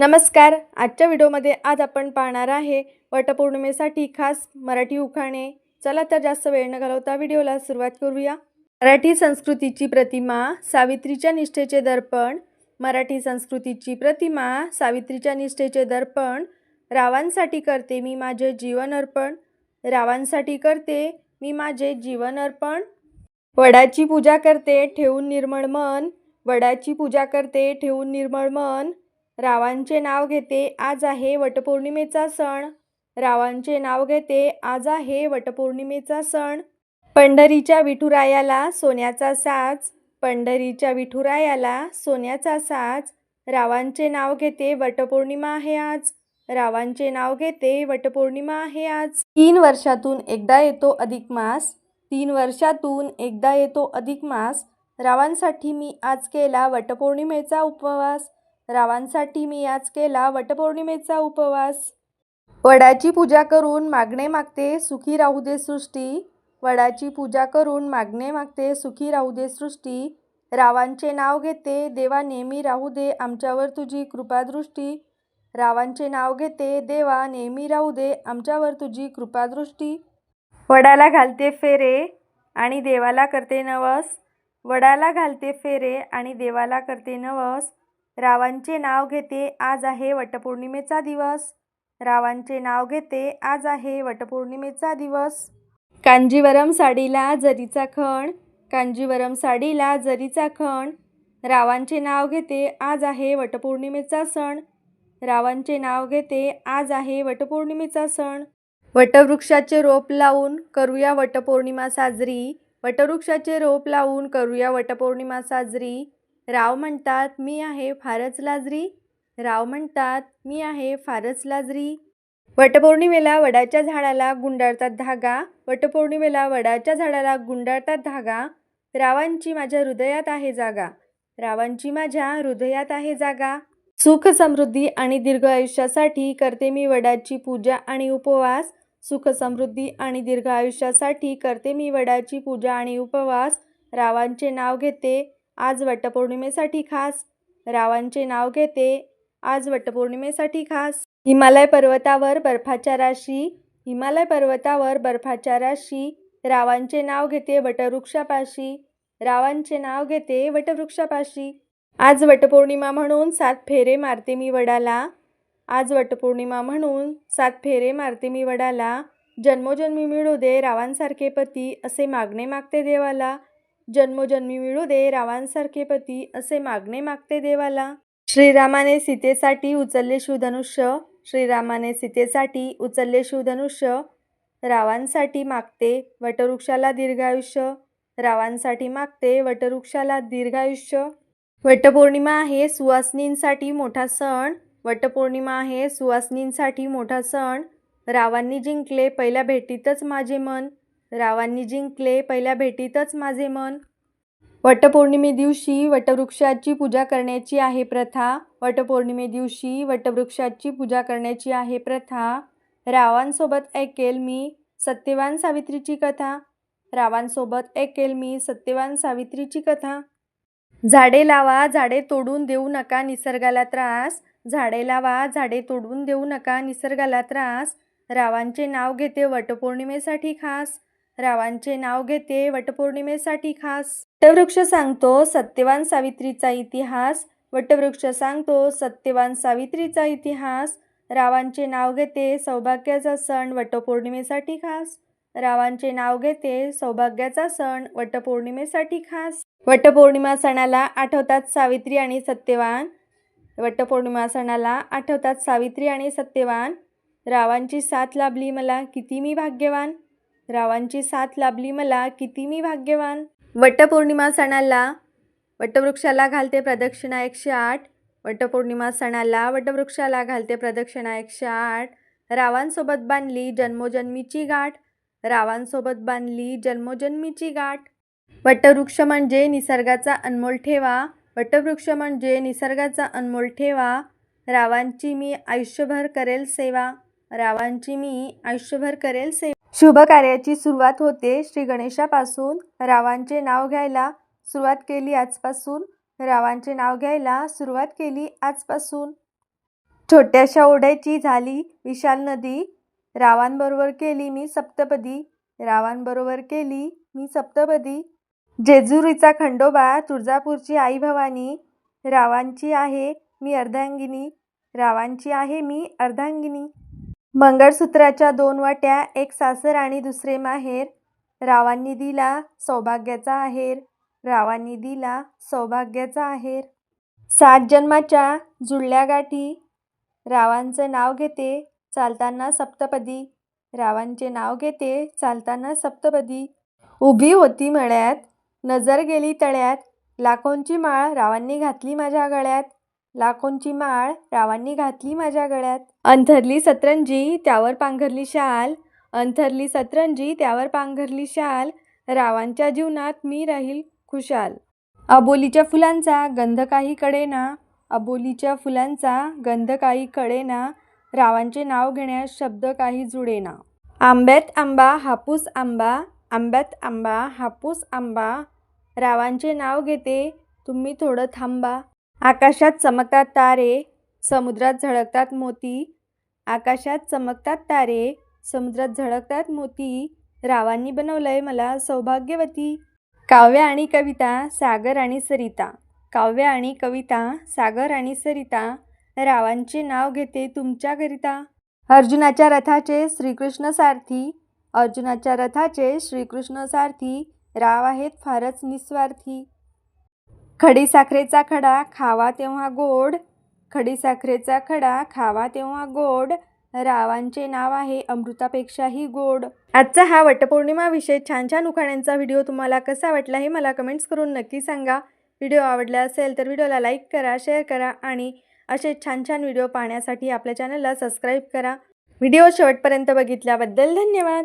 नमस्कार. आजच्या व्हिडिओमध्ये आज आपण पाहणार आहे वटपौर्णिमेसाठी खास मराठी उखाणे. चला तर जास्त वेळ न घालवता व्हिडिओला सुरुवात करूया. मराठी संस्कृतीची प्रतिमा सावित्रीच्या निष्ठेचे दर्पण. मराठी संस्कृतीची प्रतिमा सावित्रीच्या निष्ठेचे दर्पण. रावांसाठी करते मी माझे जीवन अर्पण. रावांसाठी करते मी माझे जीवन अर्पण. वडाची पूजा करते ठेवून निर्मळ मन. वडाची पूजा करते ठेवून निर्मळ मन. रावांचे नाव घेते आज आहे वटपौर्णिमेचा सण. रावांचे नाव घेते आज आहे वटपौर्णिमेचा सण. पंढरीच्या विठुरायाला सोन्याचा साज. पंढरीच्या विठुरायाला सोन्याचा साज. रावांचे नाव घेते वटपौर्णिमा आहे आज. रावांचे नाव घेते वटपौर्णिमा आहे आज. तीन वर्षातून एकदा येतो अधिक मास. तीन वर्षातून एकदा येतो अधिक मास. रावांसाठी मी आज केला वटपौर्णिमेचा उपवास. रावांसाठी मी आज केला वटपौर्णिमेचा उपवास. वडाची पूजा करून मागणे मागते सुखी राहू दे सृष्टी. वडाची पूजा करून मागणे मागते सुखी राहू दे सृष्टी. रावांचे नाव घेते देवा नेहमी राहू दे आमच्यावर तुझी कृपादृष्टी. रावांचे नाव घेते देवा नेहमी राहू दे आमच्यावर तुझी कृपादृष्टी. वडाला घालते फेरे आणि देवाला करते नवस. वडाला घालते फेरे आणि देवाला करते नवस. रावांचे नाव घेते आज आहे वटपौर्णिमेचा दिवस. रावांचे नाव घेते आज आहे वटपौर्णिमेचा दिवस. कांजीवरम साडीला जरीचा खण कांजीवरम साडीला जरीचा खण. रावांचे नाव घेते आज आहे वटपौर्णिमेचा सण. रावांचे नाव घेते आज आहे वटपौर्णिमेचा सण. वटवृक्षाचे रोप लावून करूया वटपौर्णिमा साजरी. वटवृक्षाचे रोप लावून करूया वटपौर्णिमा साजरी. राव म्हणतात मी आहे फारच लाजरी. राव म्हणतात मी आहे फारच लाजरी. वटपौर्णिमेला वडाच्या झाडाला गुंडाळतात धागा. वटपौर्णिमेला वडाच्या झाडाला गुंडाळतात धागा. रावांची माझ्या हृदयात आहे जागा. रावांची माझ्या हृदयात आहे जागा. सुख समृद्धी आणि दीर्घ आयुष्यासाठी करते मी वडाची पूजा आणि उपवास. सुख समृद्धी आणि दीर्घ आयुष्यासाठी करते मी वडाची पूजा आणि उपवास. रावांचे नाव घेते आज वटपौर्णिमेसाठी खास. रावांचे नाव घेते. आज वटपौर्णिमेसाठी खास. हिमालय पर्वतावर बर्फाच्या राशी. हिमालय पर्वतावर बर्फाच्या राशी. रावांचे नाव घेते वटवृक्षापाशी. रावांचे नाव घेते वटवृक्षापाशी. आज वटपौर्णिमा म्हणून सात फेरे मारते मी वडाला. आज वटपौर्णिमा म्हणून सात फेरे मारते मी वडाला. जन्मोजन्मी मिळू दे रावांसारखे पती असे मागणे मागते देवाला. जन्मोजन्मी मिळू दे रावांसारखे पती असे मागणे मागते देवाला. श्रीरामाने सीतेसाठी उचलले शिवधनुष्य श्रीरामाने सीतेसाठी उचलले शिवधनुष्य रावांसाठी मागते वटवृक्षाला दीर्घायुष्य रावांसाठी मागते वटवृक्षाला दीर्घायुष्य. वटपौर्णिमा आहे सुवासिनींसाठी मोठा सण वटपौर्णिमा आहे सुवासिनींसाठी मोठा सण. रावांनी जिंकले पहिल्या भेटीतच माझे मन रावांनी जिंकले. पहिल्या भेटीतच माझे मन वटपौर्णिमे दिवशी वटवृक्षाची पूजा करण्याची आहे प्रथा. वटपौर्णिमे दिवशी वटवृक्षाची पूजा करण्याची आहे प्रथा. रावांसोबत ऐकेल मी सत्यवान सावित्रीची कथा. रावांसोबत ऐकेल मी सत्यवान सावित्रीची कथा. झाडे लावा झाडे तोडून देऊ नका निसर्गाला त्रास. झाडे लावा झाडे तोडून देऊ नका निसर्गाला त्रास. रावांचे नाव घेते वटपौर्णिमेसाठी खास. रावांचे नाव घेते वटपौर्णिमेसाठी खास. वटवृक्ष सांगतो सत्यवान सावित्रीचा इतिहास. वटवृक्ष सांगतो सत्यवान सावित्रीचा इतिहास. रावांचे नाव घेते सौभाग्याचा सण वटपौर्णिमेसाठी खास. रावांचे नाव घेते सौभाग्याचा सण वटपौर्णिमेसाठी खास. वटपौर्णिमा सणाला आठवतात सावित्री आणि सत्यवान. वटपौर्णिमा सणाला आठवतात सावित्री आणि सत्यवान. रावांची साथ लाभली मला किती मी भाग्यवान. रावांची साथ लाभली मला किती मी भाग्यवान. वटपौर्णिमा सणाला वटवृक्षाला घालते प्रदक्षिणा एकशे आठ वटपौर्णिमा सणाला वटवृक्षाला घालते प्रदक्षिणा एकशे आठ रावांसोबत बांधली जन्मोजन्मीची गाठ. रावांसोबत बांधली जन्मोजन्मीची गाठ. वटवृक्ष म्हणजे निसर्गाचा अनमोल ठेवा. वटवृक्ष म्हणजे निसर्गाचा अनमोल ठेवा. रावांची मी आयुष्यभर करेल सेवा. रावांची मी आयुष्यभर करेल सेवा. शुभ कार्याची सुरुवात होते. श्री गणेशापासून रावांचे नाव घ्यायला सुरुवात केली आजपासून. रावांचे नाव घ्यायला सुरुवात केली आजपासून. छोट्याशा ओढ्याची झाली विशाल नदी. रावांबरोबर केली मी सप्तपदी. रावांबरोबर केली मी सप्तपदी. जेजुरीचा खंडोबा तुळजापूरची आई भवानी. रावांची आहे मी अर्धांगिनी. रावांची आहे मी अर्धांगिनी. मंगळसूत्राच्या दोन वाट्या एक सासर आणि दुसरे माहेर. रावांनी दिला सौभाग्याचा आहेर. रावांनी दिला सौभाग्याचा आहेर. सात जन्माच्या जुळल्या गाठी. रावांचं नाव घेते चालताना सप्तपदी. रावांचे नाव घेते चालताना सप्तपदी. उभी होती मळ्यात नजर गेली तळ्यात. लाखोंची माळ रावांनी घातली माझ्या गळ्यात. लाखोंची माळ रावांनी घातली माझ्या गळ्यात. अंथरली सतरंजी त्यावर पांघरली शाल. अंथरली सतरंजी त्यावर पांघरली शाल. रावांच्या जीवनात मी राहील खुशाल. अबोलीच्या फुलांचा गंध काही कडेना अबोलीच्या फुलांचा गंध काही कळेना. रावांचे नाव घेण्यास शब्द काही जुळेना आंब्यात आंबा हापूस आंबा. आंब्यात आंबा हापूस आंबा. रावांचे नाव घेते तुम्ही थोडं थांबा. आकाशात चमकतात तारे समुद्रात झळकतात मोती. आकाशात चमकतात तारे समुद्रात झळकतात मोती. रावांनी बनवलंय मला सौभाग्यवती. काव्य आणि कविता सागर आणि सरिता. काव्य आणि कविता सागर आणि सरिता. रावांचे नाव घेते तुमच्याकरिता अर्जुनाच्या रथाचे श्रीकृष्ण सारथी. अर्जुनाच्या रथाचे श्रीकृष्ण सारथी. राव आहेत फारच निस्वार्थी. खडी साखरेचा खडा खावा तेव्हा गोड. खडी साखरेचा खडा खावा तेव्हा गोड. रावांचे नाव आहे अमृतापेक्षाही गोड. आजचा हा वटपौर्णिमा विषय छान छान उखाण्यांचा व्हिडिओ तुम्हाला कसा वाटला हे मला कमेंट्स करून नक्की सांगा. व्हिडिओ आवडला असेल तर व्हिडिओला लाईक करा शेअर करा आणि असे छान छान व्हिडिओ पाहण्यासाठी आपल्या चॅनलला सबस्क्राईब करा. व्हिडिओ शेवटपर्यंत बघितल्याबद्दल धन्यवाद.